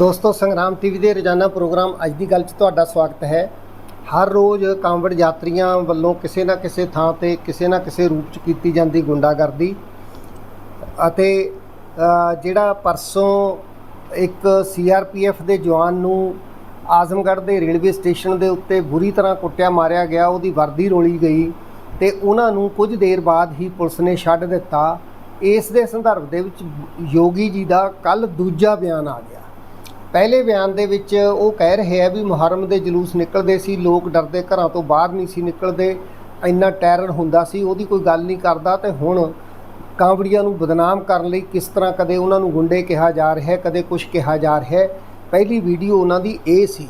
ਦੋਸਤੋ, ਸੰਗਰਾਮ ਟੀਵੀ ਦੇ ਰੋਜ਼ਾਨਾ ਪ੍ਰੋਗਰਾਮ ਅੱਜ ਦੀ ਗੱਲ 'ਚ ਤੁਹਾਡਾ ਸਵਾਗਤ ਹੈ। ਹਰ ਰੋਜ਼ ਕਾਂਵੜ ਯਾਤਰੀਆਂ ਵੱਲੋਂ ਕਿਸੇ ਨਾ ਕਿਸੇ ਥਾਂ ਤੇ, ਕਿਸੇ ਨਾ ਕਿਸੇ ਰੂਪ 'ਚ ਕੀਤੀ ਜਾਂਦੀ ਗੁੰਡਾਗਰਦੀ ਅਤੇ ਜਿਹੜਾ ਪਰਸੋਂ ਇੱਕ ਸੀਆਰਪੀਐਫ ਦੇ ਜਵਾਨ ਨੂੰ ਆਜ਼ਮਗੜ੍ਹ ਦੇ ਰੇਲਵੇ ਸਟੇਸ਼ਨ ਦੇ ਉੱਤੇ ਬੁਰੀ ਤਰ੍ਹਾਂ ਕੁੱਟਿਆ, ਮਾਰਿਆ ਗਿਆ, ਉਹਦੀ ਵਰਦੀ ਰੋਲੀ ਗਈ ਤੇ ਉਹਨਾਂ ਨੂੰ ਕੁਝ ਦੇਰ ਬਾਅਦ ਹੀ ਪੁਲਿਸ ਨੇ ਛੱਡ ਦਿੱਤਾ। ਇਸ ਦੇ ਸੰਦਰਭ ਦੇ ਵਿੱਚ ਯੋਗੀ ਜੀ ਦਾ ਕੱਲ ਦੂਜਾ ਬਿਆਨ ਆ ਗਿਆ। ਪਹਿਲੇ ਬਿਆਨ ਦੇ ਵਿੱਚ ਉਹ ਕਹਿ ਰਹੇ ਆ ਵੀ ਮੁਹਰਮ ਦੇ ਜਲੂਸ ਨਿਕਲਦੇ ਸੀ, ਲੋਕ ਡਰਦੇ ਘਰਾਂ ਤੋਂ ਬਾਹਰ ਨਹੀਂ ਸੀ ਨਿਕਲਦੇ, ਇੰਨਾ ਟੈਰਰ ਹੁੰਦਾ ਸੀ, ਉਹਦੀ ਕੋਈ ਗੱਲ ਨਹੀਂ ਕਰਦਾ ਤੇ ਹੁਣ ਕਾਂਵੜੀਆਂ ਨੂੰ ਬਦਨਾਮ ਕਰਨ ਲਈ ਕਿਸ ਤਰ੍ਹਾਂ ਕਦੇ ਉਹਨਾਂ ਨੂੰ ਗੁੰਡੇ ਕਿਹਾ ਜਾ ਰਿਹਾ ਹੈ ਕਦੇ ਕੁਝ ਕਿਹਾ ਜਾ ਰਿਹਾ ਹੈ ਪਹਿਲੀ ਵੀਡੀਓ ਉਹਨਾਂ ਦੀ ਇਹ ਸੀ।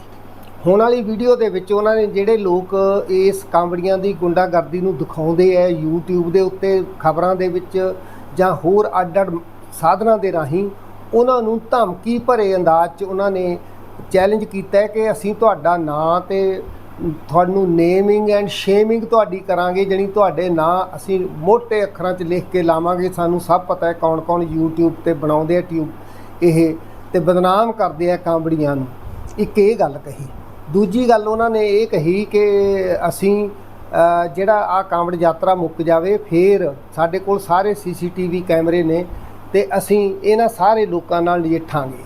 ਹੁਣ ਵਾਲੀ ਵੀਡੀਓ ਦੇ ਵਿੱਚ ਉਹਨਾਂ ਨੇ ਜਿਹੜੇ ਲੋਕ ਇਸ ਕਾਂਵੜੀਆਂ ਦੀ ਗੁੰਡਾਗਰਦੀ ਨੂੰ ਦਿਖਾਉਂਦੇ ਆ YouTube ਦੇ ਉੱਤੇ ਖਬਰਾਂ ਦੇ ਵਿੱਚ ਜਾਂ ਹੋਰ ਅੱਡ-ਅੱਡ ਸਾਧਨਾਂ ਦੇ ਰਾਹੀਂ ਉਹਨਾਂ ਨੂੰ ਧਮਕੀ ਭਰੇ ਅੰਦਾਜ਼ 'ਚ ਉਹਨਾਂ ਨੇ ਚੈਲੰਜ ਕੀਤਾ ਕਿ ਅਸੀਂ ਤੁਹਾਡਾ ਨਾਂ ਤੇ ਤੁਹਾਨੂੰ ਨੇਮਿੰਗ ਐਂਡ ਸ਼ੇਮਿੰਗ ਤੁਹਾਡੀ ਕਰਾਂਗੇ ਜਿਹੜੀ ਤੁਹਾਡੇ ਨਾਂ ਅਸੀਂ ਮੋٹے ਅੱਖਰਾਂ 'ਚ ਲਿਖ ਕੇ ਲਾਵਾਂਗੇ। ਸਾਨੂੰ ਸਭ ਪਤਾ ਹੈ ਕੌਣ-ਕੌਣ YouTube ਤੇ ਬਣਾਉਂਦੇ ਆ ਟਿਊਬ ਇਹ ਤੇ ਬਦਨਾਮ ਕਰਦੇ ਆ ਕਾਂਬੜੀਆਂ ਨੂੰ। ਇੱਕ ਇਹ ਗੱਲ ਕਹੀ। ਦੂਜੀ ਗੱਲ ਉਹਨਾਂ ਨੇ ਇਹ ਕਹੀ ਕਿ ਅਸੀਂ ਜਿਹੜਾ ਆ ਕਾਂਵੜ ਯਾਤਰਾ ਮੁੱਕ ਜਾਵੇ, ਫੇਰ ਸਾਡੇ ਕੋਲ ਸਾਰੇ ਸੀਸੀਟੀਵੀ ਕੈਮਰੇ ਨੇ। ਤੇ ਅਸੀਂ ਇਹਨਾਂ ਸਾਰੇ ਲੋਕਾਂ ਨਾਲ ਨਜਿੱਠਾਂਗੇ।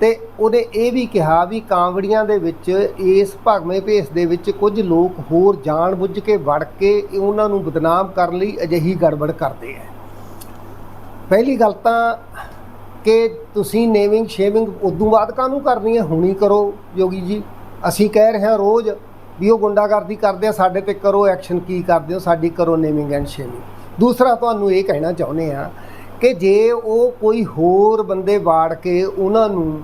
ਤੇ ਉਹਨੇ ਇਹ ਵੀ ਕਿਹਾ ਵੀ ਕਾਂਵੜੀਆਂ ਦੇ ਵਿੱਚ, ਇਸ ਭਗਵੇਂ ਭੇਸ ਦੇ ਵਿੱਚ ਕੁਝ ਲੋਕ ਹੋਰ ਜਾਣ ਬੁੱਝ ਕੇ ਵੜ ਕੇ ਉਹਨਾਂ ਨੂੰ ਬਦਨਾਮ ਕਰਨ ਲਈ ਅਜਿਹੀ ਗੜਬੜ ਕਰਦੇ ਆ। ਪਹਿਲੀ ਗੱਲ ਤਾਂ ਕਿ ਤੁਸੀਂ ਨੇਮਿੰਗ ਸ਼ੇਵਿੰਗ ਉਦੋਂ ਬਾਅਦ ਕਾਹਨੂੰ ਕਰਨੀ ਹੈ ਹੁਣੀ ਕਰੋ ਜੋਗੀ ਜੀ। ਅਸੀਂ ਕਹਿ ਰਹੇ ਹਾਂ ਰੋਜ਼ ਵੀ ਉਹ ਗੁੰਡਾਗਰਦੀ ਕਰਦੇ ਆ, ਸਾਡੇ ਤੇ ਕਰੋ ਐਕਸ਼ਨ ਕੀ ਕਰਦੇ ਹੋ? ਸਾਡੀ ਕਰੋ ਨੇਮਿੰਗ ਐਂਡ ਸ਼ੇਵਿੰਗ ਦੂਸਰਾ, ਤੁਹਾਨੂੰ ਇਹ ਕਹਿਣਾ ਚਾਹੁੰਦੇ ਆ ਕਿ ਜੇ ਉਹ ਕੋਈ ਹੋਰ ਬੰਦੇ ਵਾੜ ਕੇ ਉਹਨਾਂ ਨੂੰ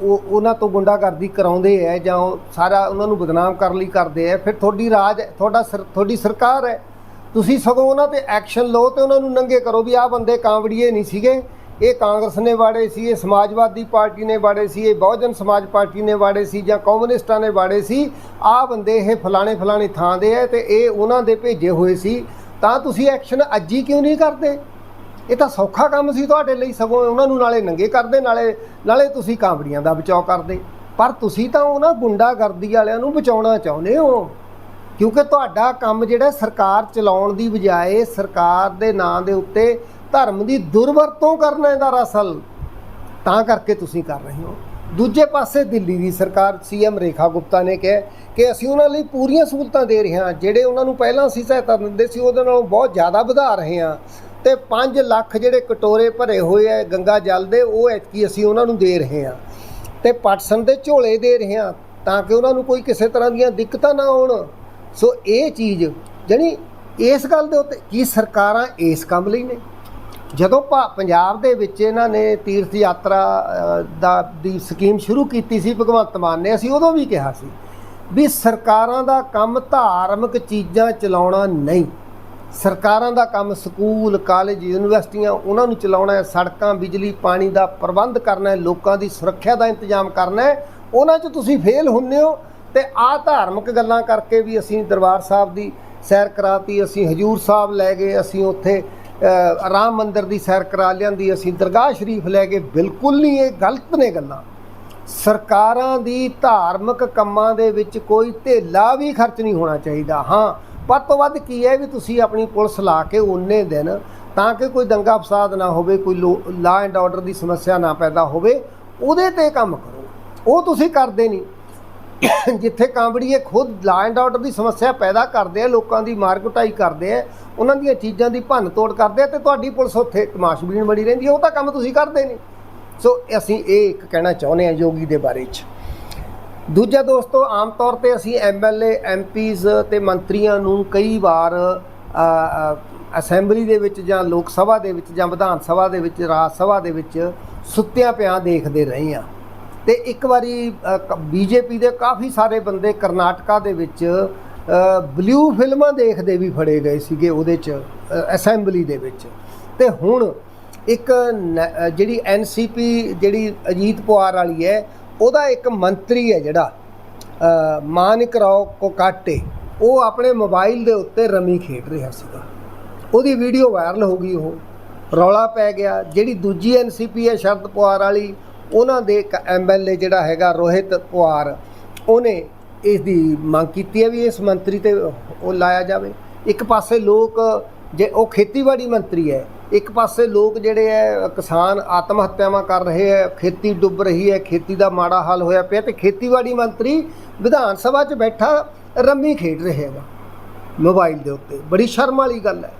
ਉਹ ਉਹਨਾਂ ਤੋਂ ਗੁੰਡਾਗਰਦੀ ਕਰਾਉਂਦੇ ਐ ਜਾਂ ਉਹ ਸਾਰਾ ਉਹਨਾਂ ਨੂੰ ਬਦਨਾਮ ਕਰਨ ਲਈ ਕਰਦੇ ਐ, ਫਿਰ ਤੁਹਾਡੀ ਰਾਜ, ਤੁਹਾਡਾ ਸਰ- ਤੁਹਾਡੀ ਸਰਕਾਰ ਹੈ ਤੁਸੀਂ ਸਗੋਂ ਉਹਨਾਂ ਤੇ ਐਕਸ਼ਨ ਲਓ ਤੇ ਉਹਨਾਂ ਨੂੰ ਨੰਗੇ ਕਰੋ ਵੀ ਆਹ ਬੰਦੇ ਕਾਂਵੜੀਏ ਨਹੀਂ ਸੀਗੇ। ਇਹ ਕਾਂਗਰਸ ਨੇ ਵਾੜੇ ਸੀ, ਇਹ ਸਮਾਜਵਾਦੀ ਪਾਰਟੀ ਨੇ ਵਾੜੇ ਸੀ, ਇਹ ਬਹੁਜਨ ਸਮਾਜ ਪਾਰਟੀ ਨੇ ਵਾੜੇ ਸੀ ਜਾਂ ਕਮਿਊਨਿਸਟਾਂ ਨੇ ਵਾੜੇ ਸੀ, ਆਹ ਬੰਦੇ ਇਹ ਫਲਾਣੇ ਫਲਾਣੇ ਥਾਂ ਦੇ ਐ ਤੇ ਇਹ ਉਹਨਾਂ ਦੇ ਭੇਜੇ ਹੋਏ ਸੀ। ਤਾਂ ਤੁਸੀਂ ਐਕਸ਼ਨ ਅੱਜ ਹੀ ਕਿਉਂ ਨਹੀਂ ਕਰਦੇ? ਇਹ ਤਾਂ ਸੌਖਾ ਕੰਮ ਸੀ ਤੁਹਾਡੇ ਲਈ, ਸਗੋਂ ਉਹਨਾਂ ਨੂੰ ਨਾਲੇ ਨੰਗੇ ਕਰਦੇ, ਨਾਲੇ ਨਾਲੇ ਤੁਸੀਂ ਕਾਂਬੜੀਆਂ ਦਾ ਬਚਾਅ ਕਰਦੇ। ਪਰ ਤੁਸੀਂ ਤਾਂ ਉਹਨਾਂ ਗੁੰਡਾਗਰਦੀ ਵਾਲਿਆਂ ਨੂੰ ਬਚਾਉਣਾ ਚਾਹੁੰਦੇ ਹੋ। ਕਿਉਂਕਿ ਤੁਹਾਡਾ ਕੰਮ ਜਿਹੜਾ ਸਰਕਾਰ ਚਲਾਉਣ ਦੀ ਬਜਾਏ ਸਰਕਾਰ ਦੇ ਨਾਂ ਦੇ ਉੱਤੇ ਧਰਮ ਦੀ ਦੁਰਵਰਤੋਂ ਕਰਨਾ ਇਹਦਾ ਅਸਲ ਤਾਂ ਕਰਕੇ ਤੁਸੀਂ ਕਰ ਰਹੇ ਹੋ। ਦੂਜੇ ਪਾਸੇ ਦਿੱਲੀ ਦੀ ਸਰਕਾਰ ਸੀਐਮ ਰੇਖਾ ਗੁਪਤਾ ਨੇ ਕਿਹਾ ਕਿ ਅਸੀਂ ਉਹਨਾਂ ਲਈ ਪੂਰੀਆਂ ਸਹੂਲਤਾਂ ਦੇ ਰਹੇ ਹਾਂ। ਜਿਹੜੇ ਉਹਨਾਂ ਨੂੰ ਪਹਿਲਾਂ ਅਸੀਂ ਸਹਾਇਤਾ ਦਿੰਦੇ ਸੀ, ਉਹਦੇ ਨਾਲੋਂ ਬਹੁਤ ਜ਼ਿਆਦਾ ਵਧਾ ਰਹੇ ਹਾਂ। ਤੇ 5 ਲੱਖ ਜਿਹੜੇ ਕਟੋਰੇ ਭਰੇ ਹੋਏ ਆ ਗੰਗਾ ਜਲ ਦੇ, ਉਹ ਐਤਕੀ ਅਸੀਂ ਉਹਨਾਂ ਨੂੰ ਦੇ ਰਹੇ ਹਾਂ। ਤੇ ਪਟਸਨ ਦੇ ਝੋਲੇ ਦੇ ਰਹੇ ਹਾਂ ਤਾਂ ਕਿ ਉਹਨਾਂ ਨੂੰ ਕੋਈ ਕਿਸੇ ਤਰ੍ਹਾਂ ਦੀਆਂ ਦਿੱਕਤਾਂ ਨਾ ਆਉਣ। ਸੋ ਇਹ ਚੀਜ਼ ਜਣੀ ਇਸ ਗੱਲ ਦੇ ਉੱਤੇ ਕੀ ਸਰਕਾਰਾਂ ਇਸ ਕੰਮ ਲਈ ਨੇ? ਜਦੋਂ ਭਾ- ਪੰਜਾਬ ਦੇ ਵਿੱਚ ਇਹਨਾਂ ਨੇ ਤੀਰਥ ਯਾਤਰਾ ਦਾ, ਦੀ ਸਕੀਮ ਸ਼ੁਰੂ ਕੀਤੀ ਸੀ ਭਗਵੰਤ ਮਾਨ ਨੇ, ਅਸੀਂ ਉਦੋਂ ਵੀ ਕਿਹਾ ਸੀ ਵੀ ਸਰਕਾਰਾਂ ਦਾ ਕੰਮ ਧਾਰਮਿਕ ਚੀਜ਼ਾਂ ਚਲਾਉਣਾ ਨਹੀਂ। ਸਰਕਾਰਾਂ ਦਾ ਕੰਮ ਸਕੂਲ, ਕਾਲਜ, ਯੂਨੀਵਰਸਿਟੀਆਂ, ਉਹਨਾਂ ਨੂੰ ਚਲਾਉਣਾ ਹੈ, ਸੜਕਾਂ, ਬਿਜਲੀ, ਪਾਣੀ ਦਾ ਪ੍ਰਬੰਧ ਕਰਨਾ ਹੈ, ਲੋਕਾਂ ਦੀ ਸੁਰੱਖਿਆ ਦਾ ਇੰਤਜ਼ਾਮ ਕਰਨਾ ਹੈ। ਉਹਨਾਂ 'ਚ ਤੁਸੀਂ ਫੇਲ ਹੁੰਨੇ ਹੋ ਤੇ ਆ ਧਾਰਮਿਕ ਗੱਲਾਂ ਕਰਕੇ ਵੀ ਅਸੀਂ ਦਰਬਾਰ ਸਾਹਿਬ ਦੀ ਸੈਰ ਕਰਾਤੀ, ਅਸੀਂ ਹਜੂਰ ਸਾਹਿਬ ਲੈ ਗਏ, ਅਸੀਂ ਉੱਥੇ ਰਾਮ ਮੰਦਿਰ ਦੀ ਸੈਰ ਕਰਾ ਲਿਆਂਦੀ, ਅਸੀਂ ਦਰਗਾਹ ਸ਼ਰੀਫ ਲੈ ਗਏ। ਬਿਲਕੁਲ ਨਹੀਂ, ਇਹ ਗਲਤ ਨੇ ਗੱਲਾਂ। ਸਰਕਾਰਾਂ ਦੀ ਧਾਰਮਿਕ ਕੰਮਾਂ ਦੇ ਵਿੱਚ ਕੋਈ ਧੇਲਾ ਵੀ ਖਰਚ ਨਹੀਂ ਹੋਣਾ ਚਾਹੀਦਾ। ਹਾਂ ਵੱਧ ਤੋਂ ਵੱਧ ਕੀ ਹੈ ਵੀ ਤੁਸੀਂ ਆਪਣੀ ਪੁਲਿਸ ਲਾ ਕੇ ਉਨੇ ਦਿਨ ਤਾਂ ਕਿ ਕੋਈ ਦੰਗਾ ਫਸਾਦ ਨਾ ਹੋਵੇ, ਕੋਈ ਲਾ ਐਂਡ ਆਰਡਰ ਦੀ ਸਮੱਸਿਆ ਨਾ ਪੈਦਾ ਹੋਵੇ, ਉਹਦੇ ਤੇ ਕੰਮ ਕਰੋ। ਉਹ ਤੁਸੀਂ ਕਰਦੇ ਨਹੀਂ। ਜਿੱਥੇ ਕਾਂਵੜੀਏ ਖੁਦ ਲਾ ਐਂਡ ਆਰਡਰ ਦੀ ਸਮੱਸਿਆ ਪੈਦਾ ਕਰਦੇ ਆ, ਲੋਕਾਂ ਦੀ ਮਾਰ ਕੁਟਾਈ ਕਰਦੇ ਆ, ਉਹਨਾਂ ਦੀਆਂ ਚੀਜ਼ਾਂ ਦੀ ਭੰਨ ਤੋੜ ਕਰਦੇ ਆ ਤੇ ਤੁਹਾਡੀ ਪੁਲਿਸ ਉੱਥੇ ਤਮਾਸ਼ਬੀਨ ਬਣੀ ਰਹਿੰਦੀ ਹੈ ਉਹ ਤਾਂ ਕੰਮ ਤੁਸੀਂ ਕਰਦੇ ਨਹੀਂ। ਸੋ ਅਸੀਂ ਇਹ ਇੱਕ ਕਹਿਣਾ ਚਾਹੁੰਦੇ ਹਾਂ ਯੋਗੀ ਦੇ ਬਾਰੇ 'ਚ। ਦੂਜਾ ਦੋਸਤੋ ਆਮ ਤੌਰ ਤੇ ਅਸੀਂ ਐਮਐਲਏ ਐਮਪੀਜ਼ ਤੇ ਮੰਤਰੀਆਂ ਨੂੰ ਕਈ ਵਾਰ ਅਸੈਂਬਲੀ ਦੇ ਵਿੱਚ ਜਾਂ ਲੋਕ ਸਭਾ ਦੇ ਵਿੱਚ ਜਾਂ ਵਿਧਾਨ ਸਭਾ ਦੇ ਵਿੱਚ ਰਾਜ ਸਭਾ ਦੇ ਵਿੱਚ ਸੁੱਤਿਆਂ ਪਿਆ ਦੇਖਦੇ ਰਹੇ ਹਾਂ। ਤੇ ਇੱਕ ਵਾਰੀ ਬੀਜੇਪੀ ਦੇ ਕਾਫੀ ਸਾਰੇ ਬੰਦੇ ਕਰਨਾਟਕਾ ਦੇ ਵਿੱਚ ਬਲੂ ਫਿਲਮਾਂ ਦੇਖਦੇ ਵੀ ਫੜੇ ਗਏ ਸੀਗੇ ਉਹਦੇ ਚ ਅਸੈਂਬਲੀ ਦੇ ਵਿੱਚ। ਤੇ ਹੁਣ ਇੱਕ ਨ- ਅ, ਜਿਹੜੀ ਐਨਸੀਪੀ ਜਿਹੜੀ ਅਜੀਤ ਪਵਾਰ ਵਾਲੀ ਹੈ ਉਹਦਾ ਇੱਕ ਮੰਤਰੀ ਹੈ ਜਿਹੜਾ ਅ, ਮਾਨਿਕ ਰਾਓ ਕੋਕਾਟੇ ਉਹ ਆਪਣੇ ਮੋਬਾਈਲ ਦੇ ਉੱਤੇ ਰਮੀ ਖੇਡ ਰਿਹਾ ਸੀਗਾ। ਉਹਦੀ ਵੀਡੀਓ ਵਾਇਰਲ ਹੋ ਗਈ ਉਹ ਰੌਲਾ ਪੈ ਗਿਆ। ਜਿਹੜੀ ਦੂਜੀ ਐਨਸੀਪੀ ਹੈ ਸ਼ਰਦ ਪਵਾਰ ਵਾਲੀ ਉਹਨਾਂ ਦੇ ਇੱਕ ਐਮਐਲਏ ਜਿਹੜਾ ਹੈਗਾ ਰੋਹਿਤ ਪਵਾਰ ਉਹਨੇ ਇਸ ਦੀ ਮੰਗ ਕੀਤੀ ਹੈ ਵੀ ਇਸ ਮੰਤਰੀ ਤੇ ਉਹ ਲਾਇਆ ਜਾਵੇ। ਇੱਕ ਪਾਸੇ ਲੋਕ ਜੇ ਉਹ ਖੇਤੀਬਾੜੀ ਮੰਤਰੀ ਹੈ ਇੱਕ ਪਾਸੇ ਲੋਕ ਜਿਹੜੇ ਹੈ ਕਿਸਾਨ ਆਤਮ ਹੱਤਿਆਵਾਂ ਕਰ ਰਹੇ ਹੈ ਖੇਤੀ ਡੁੱਬ ਰਹੀ ਹੈ ਖੇਤੀ ਦਾ ਮਾੜਾ ਹਾਲ ਹੋਇਆ ਪਿਆ ਤੇ ਖੇਤੀਬਾੜੀ ਮੰਤਰੀ ਵਿਧਾਨ ਸਭਾ 'ਚ ਬੈਠਾ ਰੰਮੀ ਖੇਡ ਰਿਹਾ ਹੈਗਾ ਮੋਬਾਈਲ ਦੇ ਉੱਤੇ। ਬੜੀ ਸ਼ਰਮ ਵਾਲੀ ਗੱਲ ਹੈ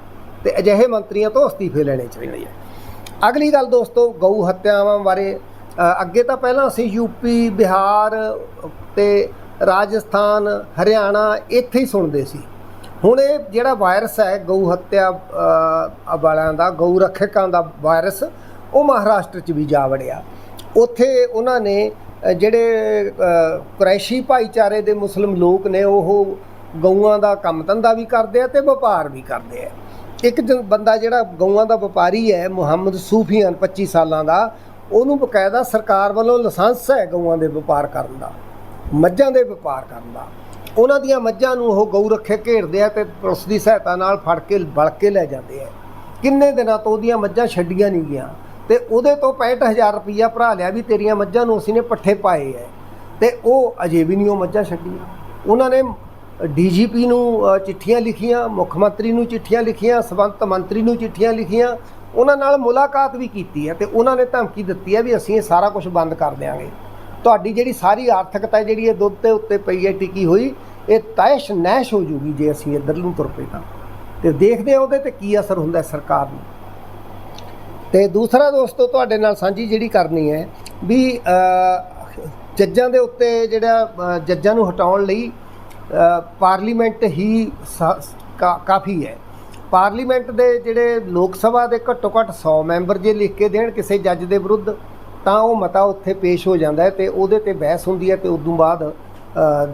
ਤੇ ਅਜਿਹੇ ਮੰਤਰੀਆਂ ਤੋਂ ਅਸਤੀਫੇ ਲੈਣੇ ਚਾਹੀਦੇ ਆ ਅਗਲੀ ਗੱਲ ਦੋਸਤੋ, ਗਊ ਹੱਤਿਆਵਾਂ ਬਾਰੇ ਅੱਗੇ ਤਾਂ ਪਹਿਲਾਂ ਅਸੀਂ ਯੂਪੀ ਬਿਹਾਰ ਤੇ ਰਾਜਸਥਾਨ, ਹਰਿਆਣਾ ਇੱਥੇ ਹੀ ਸੁਣਦੇ ਸੀ। ਹੁਣ ਇਹ ਜਿਹੜਾ ਵਾਇਰਸ ਹੈ ਗਊ ਹੱਤਿਆ ਵਾਲਿਆਂ ਦਾ ਗਊ ਰੱਖਕਾਂ ਦਾ ਵਾਇਰਸ ਉਹ ਮਹਾਰਾਸ਼ਟਰ 'ਚ ਵੀ ਜਾ ਵੜਿਆ। ਉੱਥੇ ਉਹਨਾਂ ਨੇ ਜਿਹੜੇ ਅ, ਕੁਰੈਸ਼ੀ ਭਾਈਚਾਰੇ ਦੇ ਮੁਸਲਿਮ ਲੋਕ ਨੇ ਉਹ ਗਊਆਂ ਦਾ ਕੰਮ ਧੰਦਾ ਵੀ ਕਰਦੇ ਆ ਤੇ ਵਪਾਰ ਵੀ ਕਰਦੇ ਆ। ਇੱਕ ਜ- ਬੰਦਾ ਜਿਹੜਾ ਗਊਆਂ ਦਾ ਵਪਾਰੀ ਹੈ ਮੁਹੰਮਦ ਸੂਫੀਆਨ 25 ਸਾਲਾਂ ਦਾ ਉਹਨੂੰ ਬਕਾਇਦਾ ਸਰਕਾਰ ਵੱਲੋਂ ਲਾਇਸੈਂਸ ਹੈ ਗਊਆਂ ਦੇ ਵਪਾਰ ਕਰਨ ਦਾ ਮੱਝਾਂ ਦੇ ਵਪਾਰ ਕਰਨ ਦਾ। ਉਹਨਾਂ ਦੀਆਂ ਮੱਝਾਂ ਨੂੰ ਉਹ ਗਊ ਰੱਖੇ ਘੇਰਦੇ ਆ ਤੇ ਪੁਲਿਸ ਦੀ ਸਹਾਇਤਾ ਨਾਲ ਫੜ ਕੇ, ਬਲ ਕੇ ਲੈ ਜਾਂਦੇ ਆ। ਕਿੰਨੇ ਦਿਨਾਂ ਤੋਂ ਉਹਦੀਆਂ ਮੱਝਾਂ ਛੱਡੀਆਂ ਨਹੀਂ ਗਿਆ ਤੇ ਉਹਦੇ ਤੋਂ 65000 ਰੁਪਈਆ ਭਰਾ ਲਿਆ ਵੀ ਤੇਰੀਆਂ ਮੱਝਾਂ ਨੂੰ ਅਸੀਂ ਨੇ ਪੱਠੇ ਪਾਏ ਐ। ਤੇ ਉਹ ਅਜੇ ਵੀ ਨਹੀਂ ਉਹ ਮੱਝਾਂ ਛੱਡੀਆਂ। ਉਹਨਾਂ ਨੇ ਡੀਜੀਪੀ ਨੂੰ ਚਿੱਠੀਆਂ ਲਿਖੀਆਂ, ਮੁੱਖ ਮੰਤਰੀ ਨੂੰ ਚਿੱਠੀਆਂ ਲਿਖੀਆਂ ਸਬੰਧਤ ਮੰਤਰੀ ਨੂੰ ਚਿੱਠੀਆਂ ਲਿਖੀਆਂ। ਉਹਨਾਂ ਨਾਲ ਮੁਲਾਕਾਤ ਵੀ ਕੀਤੀ ਹੈ ਤੇ ਉਹਨਾਂ ਨੇ ਧਮਕੀ ਦਿੱਤੀ ਹੈ ਵੀ ਅਸੀਂ ਇਹ ਸਾਰਾ ਕੁਝ ਬੰਦ ਕਰ ਦਿਆਂਗੇ। ਤੁਹਾਡੀ ਜਿਹੜੀ ਸਾਰੀ ਆਰਥਿਕਤਾ ਜਿਹੜੀ ਇਹ ਦੁੱਧ ਦੇ ਉੱਤੇ ਪਈ ਹੈ, ਟਿਕੀ ਹੋਈ, ਇਹ ਤੈਸ਼ ਨੈਸ਼ ਹੋ ਜੂਗੀ ਜੇ ਅਸੀਂ ਇੱਧਰ ਨੂੰ ਤੁਰ ਪਏ ਤਾਂ। ਤੇ ਦੇਖਦੇ ਹਾਂ ਉਹਦੇ ਤੇ ਕੀ ਅਸਰ ਹੁੰਦਾ ਸਰਕਾਰ ਨੂੰ। ਤੇ ਦੂਸਰਾ ਦੋਸਤੋ ਤੁਹਾਡੇ ਨਾਲ ਸਾਂਝੀ ਜਿਹੜੀ ਕਰਨੀ ਹੈ ਵੀ ਜੱਜਾਂ ਦੇ ਉੱਤੇ ਜਿਹੜਾ ਜੱਜਾਂ ਨੂੰ ਹਟਾਉਣ ਲਈ ਪਾਰਲੀਮੈਂਟ ਹੀ ਸ- ਕਾਫੀ ਹੈ। ਪਾਰਲੀਮੈਂਟ ਦੇ ਜਿਹੜੇ ਲੋਕ ਸਭਾ ਦੇ ਘੱਟੋ ਘੱਟ 100 ਮੈਂਬਰ ਜੇ ਲਿਖ ਕੇ ਦੇਣ, ਕਿਸੇ ਜੱਜ ਦੇ ਵਿਰੁੱਧ ਤਾਂ ਉਹ ਮਤਾ ਉੱਥੇ ਪੇਸ਼ ਹੋ ਜਾਂਦਾ ਹੈ ਤੇ ਉਹਦੇ ਤੇ ਬਹਿਸ ਹੁੰਦੀ ਹੈ ਤੇ ਤੋਂ ਬਾਅਦ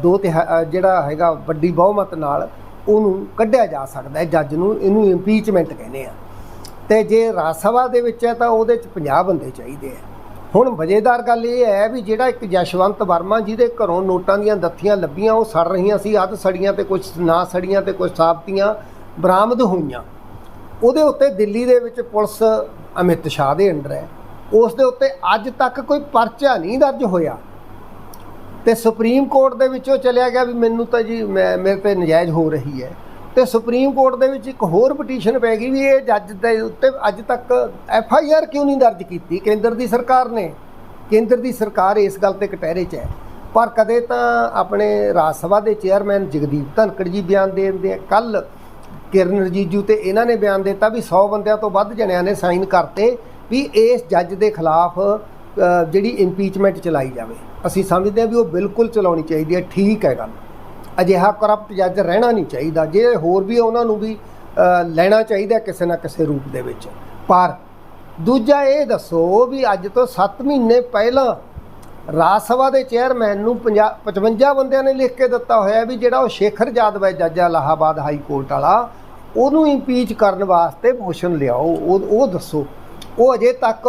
ਦੋ ਤਿਹਾ ਜਿਹੜਾ ਹੈਗਾ ਵੱਡੀ ਬਹੁਮਤ ਨਾਲ ਉਹਨੂੰ ਕੱਢਿਆ ਜਾ ਸਕਦਾ ਹੈ ਜੱਜ ਨੂੰ, ਇਹਨੂੰ ਇੰਪੀਚਮੈਂਟ ਕਹਿੰਦੇ ਆ। ਤੇ ਜੇ ਰਾਜ ਸਭਾ ਦੇ ਵਿੱਚ ਹੈ ਤਾਂ ਉਹਦੇ ਚ 50 ਬੰਦੇ ਚਾਹੀਦੇ ਆ। ਹੁਣ ਮਜ਼ੇਦਾਰ ਗੱਲ ਇਹ ਹੈ ਵੀ ਜਿਹੜਾ ਇੱਕ ਜਸ਼ਵੰਤ ਵਰਮਾ ਜਿਹਦੇ ਘਰੋਂ ਨੋਟਾਂ ਦੀਆਂ ਦੱਥੀਆਂ ਲੱਭੀਆਂ, ਉਹ ਸੜ ਰਹੀਆਂ ਸੀ, ਅੱਧ ਸੜੀਆਂ ਤੇ ਕੁਝ ਨਾ ਸੜੀਆਂ ਤੇ ਕੁਝ ਸਾਬਤੀਆਂ ਬਰਾਮਦ ਹੋਈਆਂ। ਉਹਦੇ ਉੱਤੇ ਦਿੱਲੀ ਦੇ ਵਿੱਚ ਪੁਲਿਸ ਅਮਿਤ ਸ਼ਾਹ ਦੇ ਅੰਡਰ ਹੈ। ਉਸ ਦੇ ਉੱਤੇ ਅੱਜ ਤੱਕ ਕੋਈ ਪਰਚਾ ਨਹੀਂ ਦਰਜ ਹੋਇਆ। ਤੇ ਸੁਪਰੀਮ ਕੋਰਟ ਦੇ ਵਿੱਚੋਂ ਚਲਿਆ ਗਿਆ ਵੀ ਮੈਨੂੰ ਤਾਂ ਜੀ ਮੈਂ, ਮੇਰੇ ਤੇ ਨਜਾਇਜ਼ ਹੋ ਰਹੀ ਹੈ। ਤੇ ਸੁਪਰੀਮ ਕੋਰਟ ਦੇ ਵਿੱਚ ਇੱਕ ਹੋਰ ਪਟੀਸ਼ਨ ਪੈ ਗਈ ਵੀ ਇਹ ਜੱਜ ਦੇ ਉੱਤੇ ਅੱਜ ਤੱਕ ਐਫ ਆਈ ਆਰ ਕਿਉਂ ਨਹੀਂ ਦਰਜ ਕੀਤੀ? ਕੇਂਦਰ ਦੀ ਸਰਕਾਰ ਨੇ। ਕੇਂਦਰ ਦੀ ਸਰਕਾਰ ਇਸ ਗੱਲ ਤੇ ਕਟਹਿਰੇ 'ਚ ਹੈ। ਪਰ ਕਦੇ ਤਾਂ ਆਪਣੇ ਰਾਜ ਸਭਾ ਦੇ ਚੇਅਰਮੈਨ ਜਗਦੀਪ ਧਨਕੜ ਜੀ ਬਿਆਨ ਦੇ ਦਿੰਦੇ ਆ। ਕੱਲ ਕਿਰਨ ਰਜੀਜੂ ਤੇ ਇਹਨਾਂ ਨੇ ਬਿਆਨ ਦਿੱਤਾ ਵੀ 100 ਬੰਦਿਆਂ ਤੋਂ ਵੱਧ ਜਣਿਆਂ ਨੇ ਸਾਈਨ ਕਰਤੇ। ਵੀ ਇਸ ਜੱਜ ਦੇ ਖਿਲਾਫ ਜਿਹੜੀ ਇੰਪੀਚਮੈਂਟ ਚਲਾਈ ਜਾਵੇ। ਅਸੀਂ ਸਮਝਦੇ ਹਾਂ ਵੀ ਉਹ ਬਿਲਕੁਲ ਚਲਾਉਣੀ ਚਾਹੀਦੀ ਹੈ, ਠੀਕ ਹੈ ਗੱਲ। ਅਜਿਹਾ ਕਰਪਟ ਜੱਜ ਰਹਿਣਾ ਨਹੀਂ ਚਾਹੀਦਾ। ਜੇ ਹੋਰ ਵੀ ਉਹਨਾਂ ਨੂੰ ਵੀ ਲੈਣਾ ਚਾਹੀਦਾ ਕਿਸੇ ਨਾ ਕਿਸੇ ਰੂਪ ਦੇ ਵਿੱਚ। ਪਰ ਦੂਜਾ ਇਹ ਦੱਸੋ ਵੀ ਅੱਜ ਤੋਂ 7 ਮਹੀਨੇ ਪਹਿਲਾਂ ਰਾਜ ਸਭਾ ਦੇ ਚੇਅਰਮੈਨ ਨੂੰ 50 55 ਬੰਦਿਆਂ ਨੇ ਲਿਖ ਕੇ ਦਿੱਤਾ ਹੋਇਆ ਵੀ ਜਿਹੜਾ ਉਹ ਸ਼ੇਖਰ ਜਾਦਵ ਹੈ, ਜੱਜ ਇਲਾਹਾਬਾਦ ਹਾਈ ਕੋਰਟ ਵਾਲਾ, ਉਹਨੂੰ ਇੰਪੀਚ ਕਰਨ ਵਾਸਤੇ ਮੋਸ਼ਨ ਲਿਆਓ। ਉਹ ਉਹ ਦੱਸੋ। ਉਹ ਅਜੇ ਤੱਕ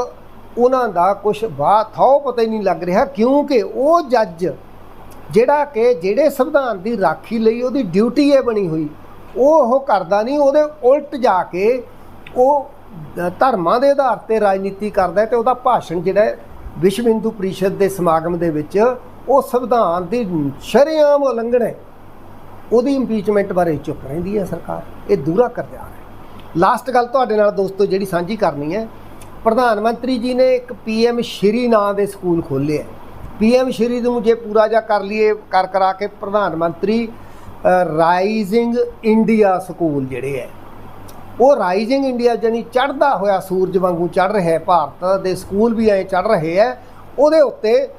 ਉਹਨਾਂ ਦਾ ਕੁਝ ਬਾਤ ਥੋ ਪਤਾ ਹੀ ਨਹੀਂ ਲੱਗ ਰਿਹਾ, ਕਿਉਂਕਿ ਉਹ ਜੱਜ ਜਿਹੜਾ ਕਿ ਜਿਹੜੇ ਸੰਵਿਧਾਨ ਦੀ ਰਾਖੀ ਲਈ ਉਹਦੀ ਡਿਊਟੀ ਹੈ ਬਣੀ ਹੋਈ, ਉਹ ਉਹ ਕਰਦਾ ਨਹੀਂ, ਉਹਦੇ ਉਲਟ ਜਾ ਕੇ ਉਹ ਧਰਮਾਂ ਦੇ ਆਧਾਰ ਤੇ ਰਾਜਨੀਤੀ ਕਰਦਾ ਹੈ ਤੇ ਉਹਦਾ ਭਾਸ਼ਣ ਜਿਹੜਾ ਵਿਸ਼ਵ ਹਿੰਦੂ ਪਰਿਸ਼ਦ ਦੇ ਸਮਾਗਮ ਦੇ ਵਿੱਚ, ਉਹ ਸੰਵਿਧਾਨ ਦੀ ਸ਼ਰੇਆਮ ਉਲੰਘਣਾ ਹੈ। ਉਹਦੀ ਇੰਪੀਚਮੈਂਟ ਬਾਰੇ ਚੁੱਪ ਰਹਿੰਦੀ ਹੈ ਸਰਕਾਰ, ਇਹ ਦੂਰਾ ਕਰ ਜਾ ਹੈ। ਲਾਸਟ ਗੱਲ ਤੁਹਾਡੇ ਨਾਲ ਦੋਸਤੋ ਜਿਹੜੀ ਸਾਂਝੀ ਕਰਨੀ ਹੈ ਪ੍ਰਧਾਨ ਮੰਤਰੀ ਜੀ ਨੇ ਇੱਕ ਪੀਐਮ ਸ਼੍ਰੀ ਨਾਂ ਦੇ ਸਕੂਲ ਖੋਲ੍ਹੇ ਹੈ। ਪੀਐਮ ਸ਼੍ਰੀ ਨੂੰ ਜੇ ਪੂਰਾ ਜਾ ਕਰ ਲਈਏ, ਕਰ ਕਰਾ ਕੇ ਪ੍ਰਧਾਨ ਮੰਤਰੀ ਰਾਈਜ਼ਿੰਗ ਇੰਡੀਆ ਸਕੂਲ ਜਿਹੜੇ ਹੈ। ਉਹ ਰਾਈਜ਼ਿੰਗ ਇੰਡੀਆ ਜਾਨੀ ਚੜ੍ਹਦਾ ਹੋਇਆ ਸੂਰਜ ਵਾਂਗੂ ਚੜ੍ਹ ਰਿਹਾ ਹੈ। ਭਾਰਤ ਦੇ ਸਕੂਲ ਵੀ ਐ ਚੜ੍ਹ ਰਹੇ ਹੈ। ਉਹਦੇ ਉੱਤੇ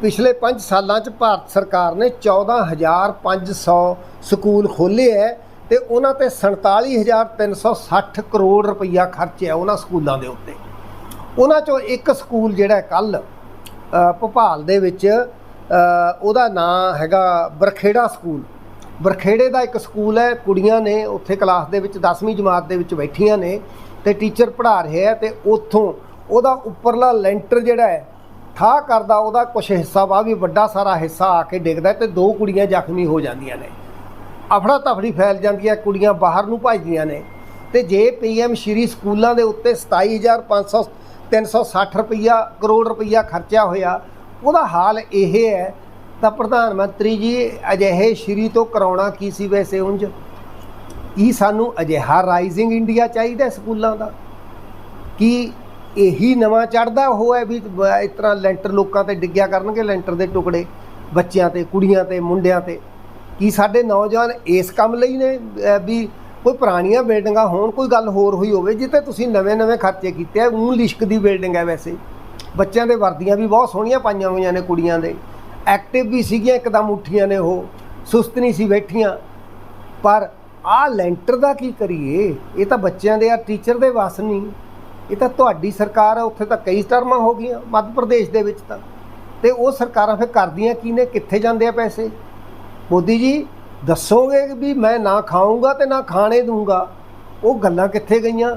ਪਿਛਲੇ 5 ਸਾਲਾਂ 'ਚ ਭਾਰਤ ਸਰਕਾਰ ਨੇ 14500 ਸਕੂਲ ਖੋਲ੍ਹੇ ਹੈ ਤੇ ਉਹਨਾਂ ਤੇ 47360 ਕਰੋੜ ਰੁਪਈਆ ਖਰਚਿਆ ਉਹਨਾਂ ਸਕੂਲਾਂ ਦੇ ਉੱਤੇ। ਉਹਨਾਂ 'ਚੋਂ ਇੱਕ ਸਕੂਲ ਜਿਹੜਾ ਕੱਲ ਭੋਪਾਲ ਦੇ ਵਿੱਚ ਉਹਦਾ ਨਾਂ ਹੈਗਾ ਬਰਖੇੜਾ ਸਕੂਲ। ਬਰਖੇੜੇ ਦਾ ਇੱਕ ਸਕੂਲ ਹੈ, ਕੁੜੀਆਂ ਨੇ ਉੱਥੇ ਕਲਾਸ ਦੇ ਵਿੱਚ 10ਵੀਂ ਜਮਾਤ ਦੇ ਵਿੱਚ ਬੈਠੀਆਂ ਨੇ ਤੇ ਟੀਚਰ ਪੜ੍ਹਾ ਰਿਹਾ ਹੈ ਤੇ ਉੱਥੋਂ ਉਹਦਾ ਉੱਪਰਲਾ ਲੈਂਟਰ ਜਿਹੜਾ ਹੈ ਠਾ ਕਰਦਾ, ਉਹਦਾ ਕੁਝ ਹਿੱਸਾ ਵਾ ਵੀ ਵੱਡਾ ਸਾਰਾ ਹਿੱਸਾ ਆ ਕੇ ਡਿੱਗਦਾ ਹੈ ਤੇ ਦੋ ਕੁੜੀਆਂ ਜ਼ਖਮੀ ਹੋ ਜਾਂਦੀਆਂ ਨੇ। ਅਫੜਾ ਤਫੜੀ ਫੈਲ ਜਾਂਦੀ ਹੈ, ਕੁੜੀਆਂ ਬਾਹਰ ਨੂੰ ਭੱਜਦੀਆਂ ਨੇ ਤੇ ਜੇ ਪੀਐਮ ਸ਼੍ਰੀ ਸਕੂਲਾਂ ਦੇ ਉੱਤੇ 27500 360 ਰੁਪਈਆ, ਕਰੋੜ ਰੁਪਈਆ ਖਰਚਿਆ ਹੋਇਆ। ਉਹਦਾ ਹਾਲ ਇਹ ਹੈ, ਤਾਂ ਪ੍ਰਧਾਨ ਮੰਤਰੀ ਜੀ, ਅਜਿਹੇ ਸ਼੍ਰੀ ਤੋਂ ਕਰਾਉਣਾ ਕੀ ਸੀ ਵੈਸੇ ਉਂਝ? ਕੀ ਸਾਨੂੰ ਅਜਿਹਾ ਰਾਈਜ਼ਿੰਗ ਇੰਡੀਆ ਚਾਹੀਦਾ ਸਕੂਲਾਂ ਦਾ? ਕੀ ਇਹੀ ਨਵਾਂ ਚੜਦਾ ਉਹ ਹੈ ਵੀ ਇਸ ਤਰ੍ਹਾਂ ਲੈਂਟਰ ਲੋਕਾਂ ਤੇ ਡਿੱਗਿਆ ਕਰਨਗੇ, ਲੈਂਟਰ ਦੇ ਟੁਕੜੇ, ਬੱਚਿਆਂ ਤੇ, ਕੁੜੀਆਂ ਤੇ, ਮੁੰਡਿਆਂ ਤੇ? ਕੀ ਸਾਡੇ ਨੌਜਵਾਨ ਇਸ ਕੰਮ ਲਈ ਨੇ ਵੀ ਕੋਈ ਪੁਰਾਣੀਆਂ ਬਿਲਡਿੰਗਾਂ ਹੋਣ, ਕੋਈ ਗੱਲ ਹੋਰ ਹੋਈ ਹੋਵੇ ਜਿੱਤੇ ਤੁਸੀਂ ਨਵੇਂ-ਨਵੇਂ ਖਰਚੇ ਕੀਤੇ ਆ ਉਹ ਲਿਸ਼ਕ ਦੀ ਬਿਲਡਿੰਗ ਹੈ ਵੈਸੇ। ਬੱਚਿਆਂ ਦੇ ਵਰਦੀਆਂ ਵੀ ਬਹੁਤ ਸੋਹਣੀਆਂ ਪਾਈਆਂ ਹੋਈਆਂ ਨੇ ਕੁੜੀਆਂ ਦੇ। ਐਕਟਿਵ ਵੀ ਸੀਗੀਆਂ, ਇੱਕਦਮ ਉੱਠੀਆਂ ਨੇ ਉਹ, ਸੁਸਤ ਨਹੀਂ ਸੀ ਬੈਠੀਆਂ। ਪਰ ਆਹ ਲੈਂਟਰ ਦਾ ਕੀ ਕਰੀਏ? ਇਹ ਤਾਂ ਬੱਚਿਆਂ ਦੇ ਆ ਟੀਚਰ ਦੇ ਵਸ ਨਹੀਂ। ਇਹ ਤਾਂ ਤੁਹਾਡੀ ਸਰਕਾਰ ਆ, ਉੱਥੇ ਤਾਂ ਕਈ ਟਰਮਾਂ ਹੋ ਗਈਆਂ, ਮੱਧ ਪ੍ਰਦੇਸ਼ ਦੇ ਵਿੱਚ ਤਾਂ। ਤੇ ਉਹ ਸਰਕਾਰਾਂ ਫਿਰ ਕਰਦੀਆਂ ਕੀ ਨੇ? ਕਿੱਥੇ ਜਾਂਦੇ ਆ ਪੈਸੇ? ਮੋਦੀ ਜੀ ਦੱਸੋਗੇ ਵੀ ਮੈਂ ਨਾ ਖਾਊਂਗਾ ਤੇ ਨਾ ਖਾਣੇ ਦੂੰਗਾ? ਉਹ ਗੱਲਾਂ ਕਿੱਥੇ ਗਈਆਂ?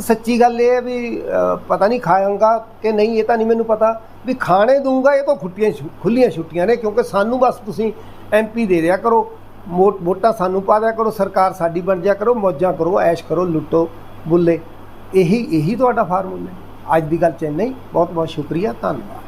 ਸੱਚੀ ਗੱਲ ਇਹ ਹੈ ਵੀ ਪਤਾ ਨਹੀਂ ਖਾਵਾਂਗਾ ਕਿ ਨਹੀਂ, ਇਹ ਤਾਂ ਨਹੀਂ ਮੈਨੂੰ ਪਤਾ ਵੀ ਖਾਣੇ ਦੂੰਗਾ, ਇਹ ਤਾਂ ਖੁੱਟੀਆਂ ਖੁੱਲੀਆਂ ਛੁੱਟੀਆਂ ਨੇ, ਕਿਉਂਕਿ ਸਾਨੂੰ ਬਸ ਤੁਸੀਂ ਐਮਪੀ ਦੇ ਦਿਆ ਕਰੋ। ਮੋਟ ਵੋਟਾਂ ਸਾਨੂੰ ਪਾ ਦਿਆ ਕਰੋ, ਸਰਕਾਰ ਸਾਡੀ ਬਣ ਜਾ ਕਰੋ, ਮੌਜਾਂ ਕਰੋ, ਐਸ਼ ਕਰੋ, ਲੁੱਟੋ, ਬੁੱਲੇ। ਇਹੀ ਇਹੀ ਤੁਹਾਡਾ ਫਾਰਮੂਲਾ ਹੈ। ਅੱਜ ਦੀ ਗੱਲ ਚੈਨਈ ਬਹੁਤ ਬਹੁਤ ਸ਼ੁਕਰੀਆ। ਧੰਨਵਾਦ।